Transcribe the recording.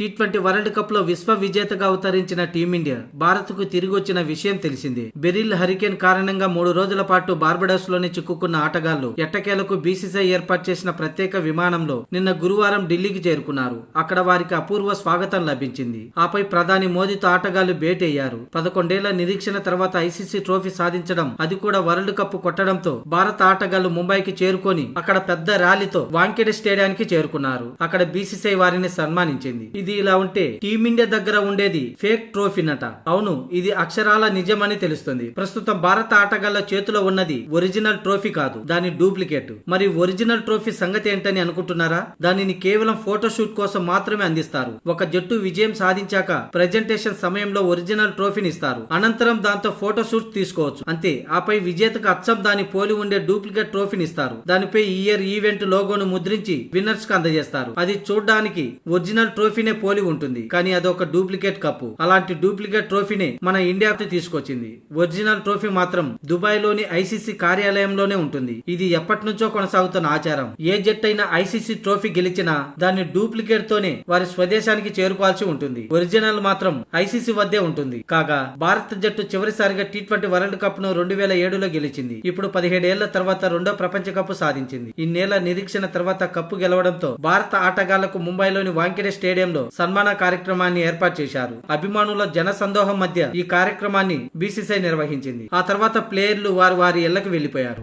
T twenty world కప్లో విశ్వ విజేతగా అవతరించిన టీమిండియా భారత్కు తిరిగి వచ్చిన విషయం తెలిసింది. బెరిల్ హరికేన్ కారణంగా మూడు రోజుల పాటు బార్బడోస్లోని చిక్కుకున్న ఆటగాళ్ళు ఎట్టకేలకు బీసీసీఐ ఏర్పాటు చేసిన ప్రత్యేక విమానంలో నిన్న గురువారం ఢిల్లీకి చేరుకున్నారు. అక్కడ వారికి అపూర్వ స్వాగతం లభించింది. ఆపై ప్రధాని మోదీతో ఆటగాళ్ళు భేటీ అయ్యారు. పదకొండేళ్ళ నిరీక్షణ తర్వాత ఐసీసీ ట్రోఫీ సాధించడం అది కూడా వరల్డ్ కప్ కొట్టడంతో భారత ఆటగాళ్ళు ముంబైకి చేరుకొని అక్కడ పెద్ద ర్యాలీతో వాంకెడే స్టేడియానికి చేరుకున్నారు. అక్కడ బీసీసీఐ వారిని సన్మానించింది. ఇది ఇలా ఉంటే టీమిండియా దగ్గర ఉండేది ఫేక్ ట్రోఫీనట అవును ఇది అక్షరాల నిజమని తెలుస్తుంది. ప్రస్తుతం భారత ఆటగాళ్ళ చేతిలో ఉన్నది ఒరిజినల్ ట్రోఫీ కాదు దాని డూప్లికేట్ మరి ఒరిజినల్ ట్రోఫీ సంగతి ఏంటని అనుకుంటున్నారా? దానిని కేవలం ఫోటోషూట్ కోసం మాత్రమే అందిస్తారు. ఒక జట్టు విజయం సాధించాక ప్రెజెంటేషన్ సమయంలో ఒరిజినల్ ట్రోఫీని ఇస్తారు. అనంతరం దాంతో ఫోటోషూట్ తీసుకోవచ్చు. అంతే ఆపై విజేతకు అచ్చం దాని పోలి ఉండే డూప్లికేట్ ట్రోఫీని ఇస్తారు. దానిపై ఈ ఇయర్ ఈవెంట్ లోగోను ముద్రించి విన్నర్స్కు అందజేస్తారు. అది చూడడానికి ఒరిజినల్ ట్రోఫీనే పోలి ఉంటుంది. కానీ అదొక డూప్లికేట్ కప్పు. అలాంటి డూప్లికేట్ ట్రోఫీని మన ఇండియాకి తీసుకొచ్చింది. ఒరిజినల్ ట్రోఫీ మాత్రం దుబాయ్లోని ఐసీసీ కార్యాలయంలోనే ఉంటుంది. ఇది ఎప్పటి నుంచో కొనసాగుతున్న ఆచారం. ఏ జట్టు అయినా ఐసీసీ ట్రోఫీ గెలిచినా దాన్ని డూప్లికేట్ తోనే వారి స్వదేశానికి చేరుకోవాల్సి ఉంటుంది. ఒరిజినల్ మాత్రం ఐసీసీ వద్దే ఉంటుంది. కాగా భారత జట్టు చివరిసారిగా టీ ట్వంటీ వరల్డ్ కప్ను రెండు వేల ఏడులో గెలిచింది. ఇప్పుడు పదిహేడేళ్ళ తర్వాత రెండో ప్రపంచ కప్ సాధించింది. ఇన్నేళ్ళ నిరీక్షణ తర్వాత కప్పు గెలవడంతో భారత ఆటగాళ్ళకు ముంబైలోని వాంకెడే స్టేడియంలో సన్మాన కార్యక్రమాన్ని ఏర్పాటు చేశారు. అభిమానుల జన సందోహం మధ్య ఈ కార్యక్రమాన్ని బీసీసీఐ నిర్వహించింది. ఆ తర్వాత ప్లేయర్లు వారు వారి ఇళ్ళకు వెళ్ళిపోయారు